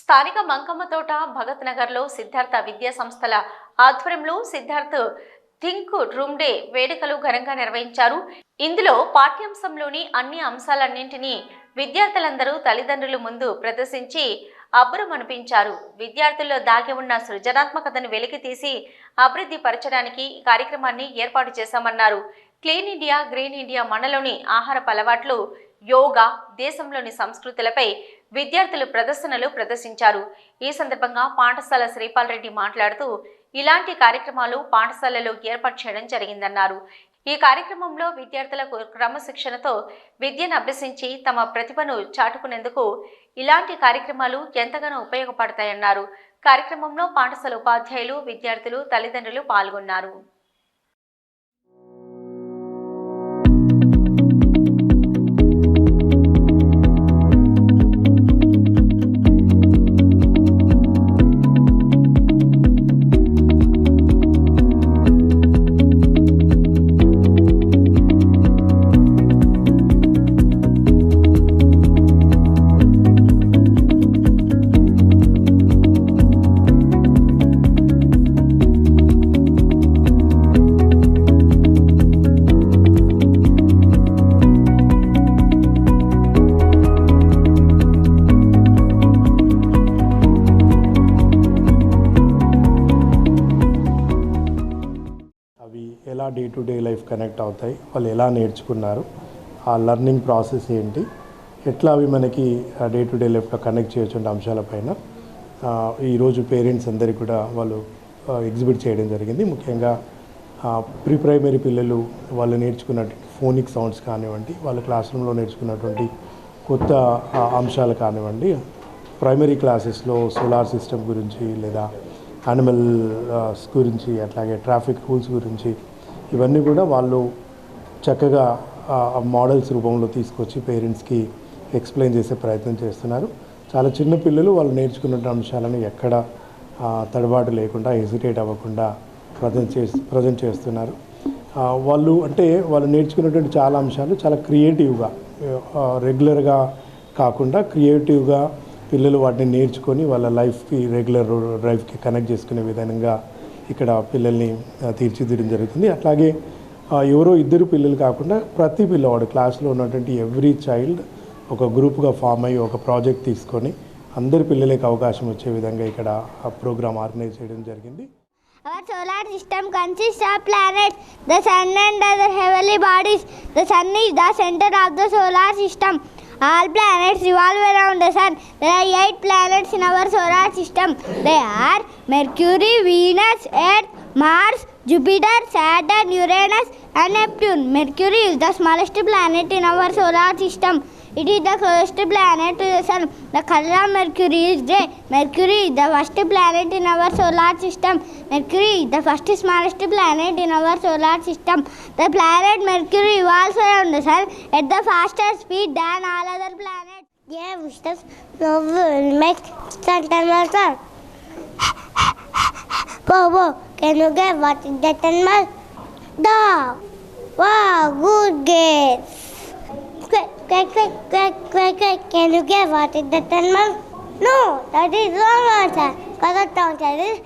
స్థానిక మంకమ్మతోట భగత్ నగర్లో సిద్ధార్థ విద్యా సంస్థల ఆధ్వర్యంలో సిద్ధార్థ్ థింక్ రూమ్ డే వేడుకలు ఘనంగా నిర్వహించారు. ఇందులో పాఠ్యాంశంలోని అన్ని అంశాలన్నింటినీ విద్యార్థులందరూ తల్లిదండ్రుల ముందు ప్రదర్శించి అబ్బురం అనిపించారు. విద్యార్థుల్లో దాగి ఉన్న సృజనాత్మకతను వెలికి తీసి అభివృద్ధి పరచడానికి కార్యక్రమాన్ని ఏర్పాటు చేశామన్నారు. క్లీన్ ఇండియా గ్రీన్ ఇండియా మనలోని ఆహారపు అలవాట్లు యోగా దేశంలోని సంస్కృతులపై విద్యార్థులు ప్రదర్శనలు ప్రదర్శించారు. ఈ సందర్భంగా పాఠశాల శ్రీపాల్ రెడ్డి మాట్లాడుతూ ఇలాంటి కార్యక్రమాలు పాఠశాలలో ఏర్పాటు చేయడం జరిగిందన్నారు. ఈ కార్యక్రమంలో విద్యార్థులకు క్రమశిక్షణతో విద్యను అభ్యసించి తమ ప్రతిభను చాటుకునేందుకు ఇలాంటి కార్యక్రమాలు ఎంతగానో ఉపయోగపడతాయన్నారు. కార్యక్రమంలో పాఠశాల ఉపాధ్యాయులు విద్యార్థులు తల్లిదండ్రులు పాల్గొన్నారు. ఎలా day to day life connect అవుతాయి వాళ్ళు ఎలా నేర్చుకున్నారు ఆ లర్నింగ్ ప్రాసెస్ ఏంటి ఎట్లా అవి మనకి డే టు డే లైఫ్లో కనెక్ట్ చేయొచ్చు అంశాలపైన ఈరోజు పేరెంట్స్ అందరికీ కూడా వాళ్ళు ఎగ్జిబిట్ చేయడం జరిగింది. ముఖ్యంగా ప్రీ ప్రైమరీ పిల్లలు వాళ్ళు నేర్చుకున్నటువంటి ఫోనిక్ సౌండ్స్ కానివ్వండి వాళ్ళ క్లాస్ రూమ్లో నేర్చుకున్నటువంటి కొత్త అంశాలు కానివ్వండి ప్రైమరీ క్లాసెస్లో సోలార్ సిస్టమ్ గురించి లేదా యానిమల్స్ గురించి అట్లాగే ట్రాఫిక్ రూల్స్ గురించి ఇవన్నీ కూడా వాళ్ళు చక్కగా మోడల్స్ రూపంలో తీసుకొచ్చి పేరెంట్స్కి ఎక్స్ప్లెయిన్ చేసే ప్రయత్నం చేస్తున్నారు. చాలా చిన్న పిల్లలు వాళ్ళు నేర్చుకున్న అంశాలను ఎక్కడ తడబాటు లేకుండా హెసిటేట్ అవ్వకుండా ప్రజెంట్ చేసి ప్రజెంట్ చేస్తున్నారు. వాళ్ళు అంటే వాళ్ళు నేర్చుకున్నటువంటి చాలా అంశాలు చాలా క్రియేటివ్గా రెగ్యులర్గా కాకుండా క్రియేటివ్గా పిల్లలు వాటిని నేర్చుకొని వాళ్ళ లైఫ్కి రెగ్యులర్ లైఫ్కి కనెక్ట్ చేసుకునే విధంగా ఇక్కడ పిల్లల్ని తీర్చిదిద్దడం జరుగుతుంది అట్లాగే ఎవరో ఇద్దరు పిల్లలు కాకుండా ప్రతి పిల్లవాడు క్లాస్లో ఉన్నటువంటి ఎవ్రీ చైల్డ్ ఒక గ్రూప్గా ఫామ్ అయ్యి ఒక ప్రాజెక్ట్ తీసుకొని అందరి పిల్లలకి అవకాశం వచ్చే విధంగా ఇక్కడ ఆ ప్రోగ్రామ్ ఆర్గనైజ్ చేయడం జరిగింది Our solar system consists of planets, the sun and other heavenly bodies. The sun is the center of the solar system. All planets revolve around the sun. There are eight planets in our solar system. They are Mercury, Venus, Earth, Mars, Jupiter, Saturn, Uranus, and Neptune. Mercury is the smallest planet in our solar system. It is the closest planet to the sun. The color of Mercury is grey. Mercury is the first planet in our solar system. Mercury is the first smallest planet in our solar system. The planet Mercury revolves around the sun at the faster speed than all other planets. Yeah, wishes will make certain matter. Whoa, whoa, can you get what is that animal? Dog. Wow, good guess. Quack, quack, quack, quack, quack. Can you get what is the 10 months? No, that is wrong answer. Correct answer is